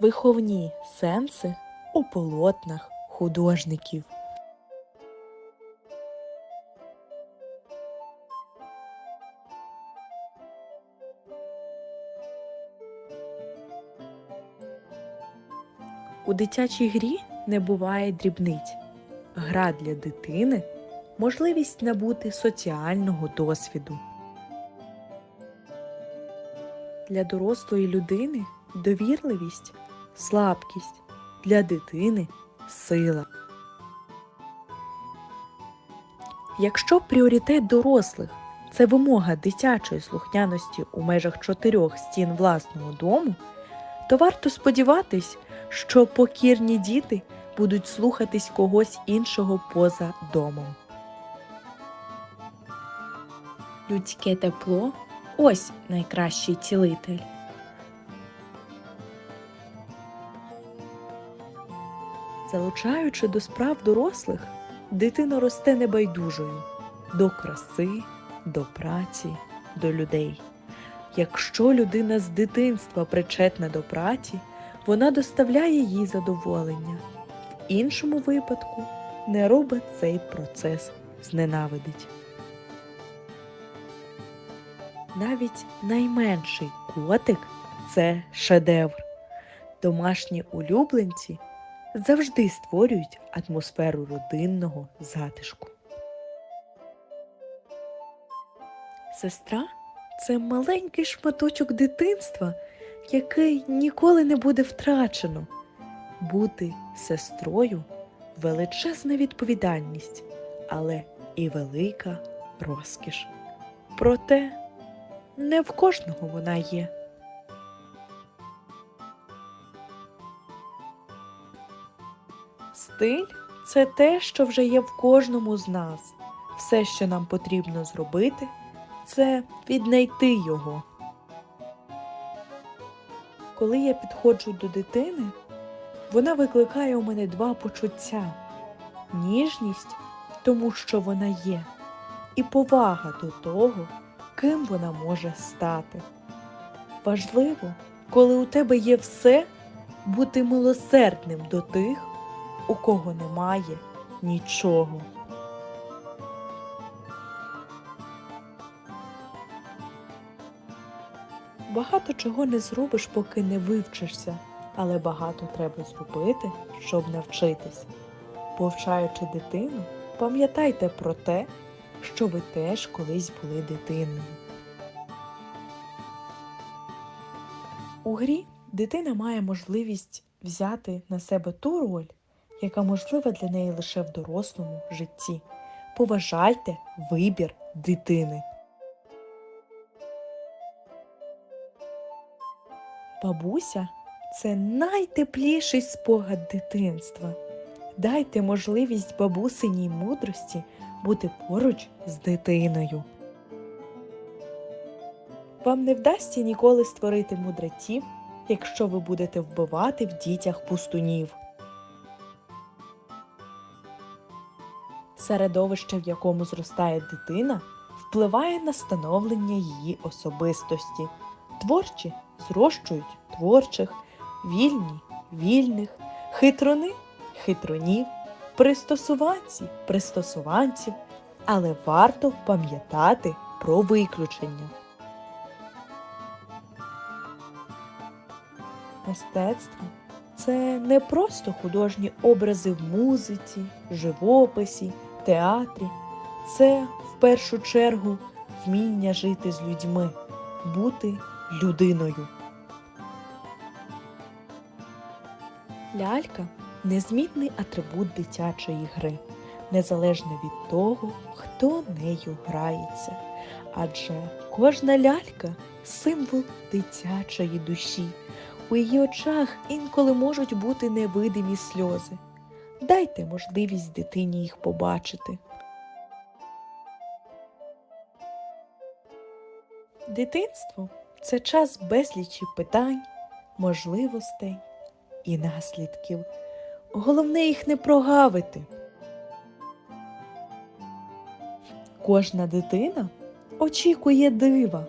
виховні сенси у полотнах художників. У дитячій грі не буває дрібниць. Гра для дитини можливість набути соціального досвіду. Для дорослої людини довірливість, слабкість, для дитини сила. Якщо пріоритет дорослих це вимога дитячої слухняності у межах чотирьох стін власного дому, то варто сподіватись, що покірні діти будуть слухатись когось іншого поза домом. Людське тепло ось найкращий цілитель. Залучаючи до справ дорослих, дитина росте небайдужою до краси, до праці, до людей. Якщо людина з дитинства причетна до праці, вона доставляє їй задоволення. В іншому випадку не робить цей процес зненавидить. Навіть найменший котик це шедевр. Домашні улюбленці завжди створюють атмосферу родинного затишку. Сестра це маленький шматочок дитинства, який ніколи не буде втрачено. Бути сестрою величезна відповідальність, але і велика розкіш. Проте не в кожного вона є. Стиль це те, що вже є в кожному з нас. Все, що нам потрібно зробити, це віднайти його. Коли я підходжу до дитини, вона викликає у мене два почуття: ніжність, тому що вона є, і повага до того, ким вона може стати. Важливо, коли у тебе є все, бути милосердним до тих, у кого немає нічого. Багато чого не зробиш, поки не вивчишся, але багато треба зробити, щоб навчитись. Повчаючи дитину, пам'ятайте про те, що ви теж колись були дитиною. У грі дитина має можливість взяти на себе ту роль, яка можлива для неї лише в дорослому житті. Поважайте вибір дитини. Бабуся це найтепліший спогад дитинства. Дайте можливість бабусиній мудрості бути поруч з дитиною. Вам не вдасться ніколи створити мудреців, якщо ви будете вбивати в дітях пустунів. Середовище, в якому зростає дитина, впливає на становлення її особистості. Творчі зрощують творчих, вільні вільних, хитрони хитронів, пристосуванці пристосуванців, але варто пам'ятати про виключення. Мистецтво це не просто художні образи в музиці, живописі, театрі. Це в першу чергу вміння жити з людьми, бути людиною. Лялька незмінний атрибут дитячої гри, незалежно від того, хто нею грається. Адже кожна лялька символ дитячої душі. У її очах інколи можуть бути невидимі сльози. Дайте можливість дитині їх побачити. Дитинство це час безлічі питань, можливостей і наслідків. Головне їх не прогавити. Кожна дитина очікує дива.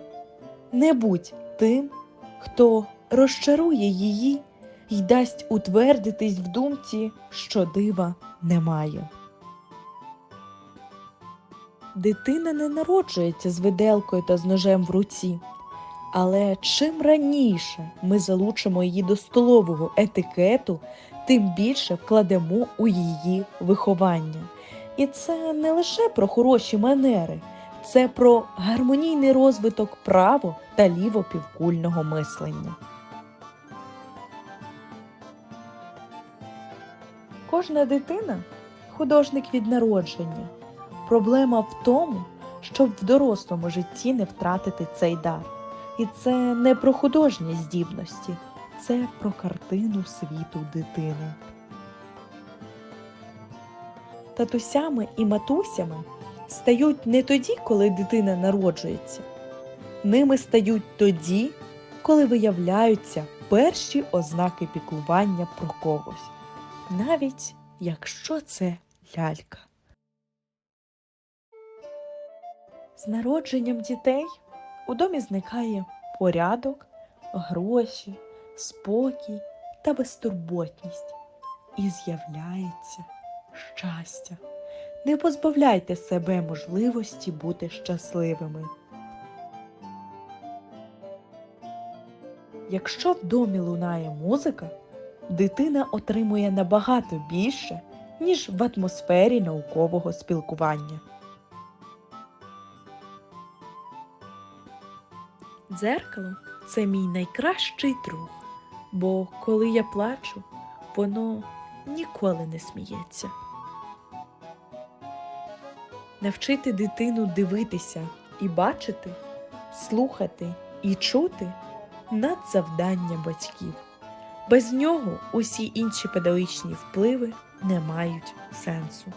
Не будь тим, хто розчарує її й дасть утвердитись в думці, що дива немає. Дитина не народжується з виделкою та з ножем в руці. Але чим раніше ми залучимо її до столового етикету, тим більше вкладемо у її виховання. І це не лише про хороші манери, це про гармонійний розвиток право та лівопівкульного мислення. Кожна дитина художник від народження. Проблема в тому, щоб в дорослому житті не втратити цей дар. І це не про художні здібності, це про картину світу дитини. Татусями і матусями стають не тоді, коли дитина народжується. Ними стають тоді, коли виявляються перші ознаки піклування про когось, навіть якщо це лялька. З народженням дітей у домі зникає порядок, гроші, спокій та безтурботність. І з'являється щастя. Не позбавляйте себе можливості бути щасливими. Якщо в домі лунає музика, дитина отримує набагато більше, ніж в атмосфері наукового спілкування. Дзеркало це мій найкращий друг, бо коли я плачу, воно ніколи не сміється. Навчити дитину дивитися і бачити, слухати і чути надзавдання батьків. Без нього усі інші педагогічні впливи не мають сенсу.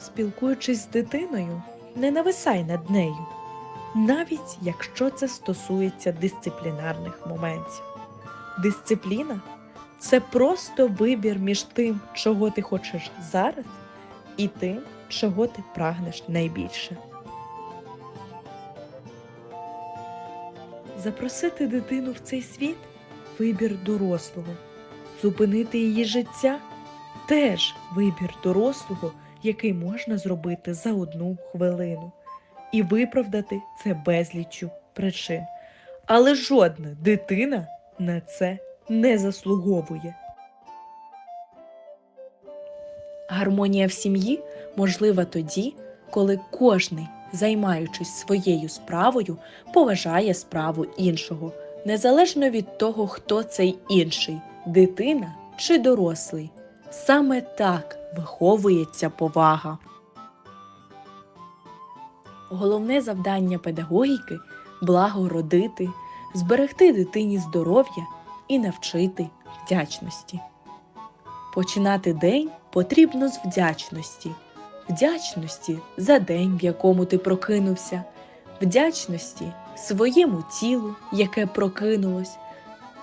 Спілкуючись з дитиною, не нависай над нею, навіть якщо це стосується дисциплінарних моментів. Дисципліна це просто вибір між тим, чого ти хочеш зараз, і тим, чого ти прагнеш найбільше. Запросити дитину в цей світ вибір дорослого. Зупинити її життя теж вибір дорослого, який можна зробити за одну хвилину, і виправдати це безліччю причин. Але жодна дитина на це не заслуговує. Гармонія в сім'ї можлива тоді, коли кожний, займаючись своєю справою, поважає справу іншого, незалежно від того, хто цей інший дитина чи дорослий. Саме так виховується повага. Головне завдання педагогіки благородити, зберегти дитині здоров'я і навчити вдячності. Починати день потрібно з вдячності, вдячності за день, в якому ти прокинувся, вдячності своєму тілу, яке прокинулось,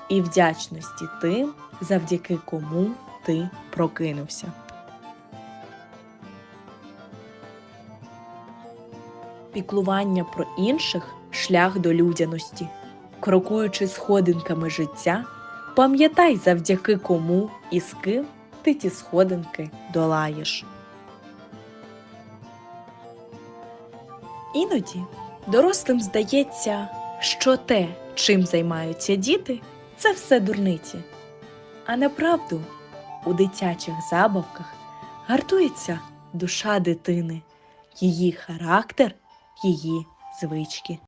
і вдячності тим, завдяки кому ти прокинувся. Піклування про інших шлях до людяності. Крокуючи сходинками життя, пам'ятай, завдяки кому і з ким ти ті сходинки долаєш. Іноді дорослим здається, що те, чим займаються діти, це все дурниці. А направду у дитячих забавках гартується душа дитини, її характер, її звички.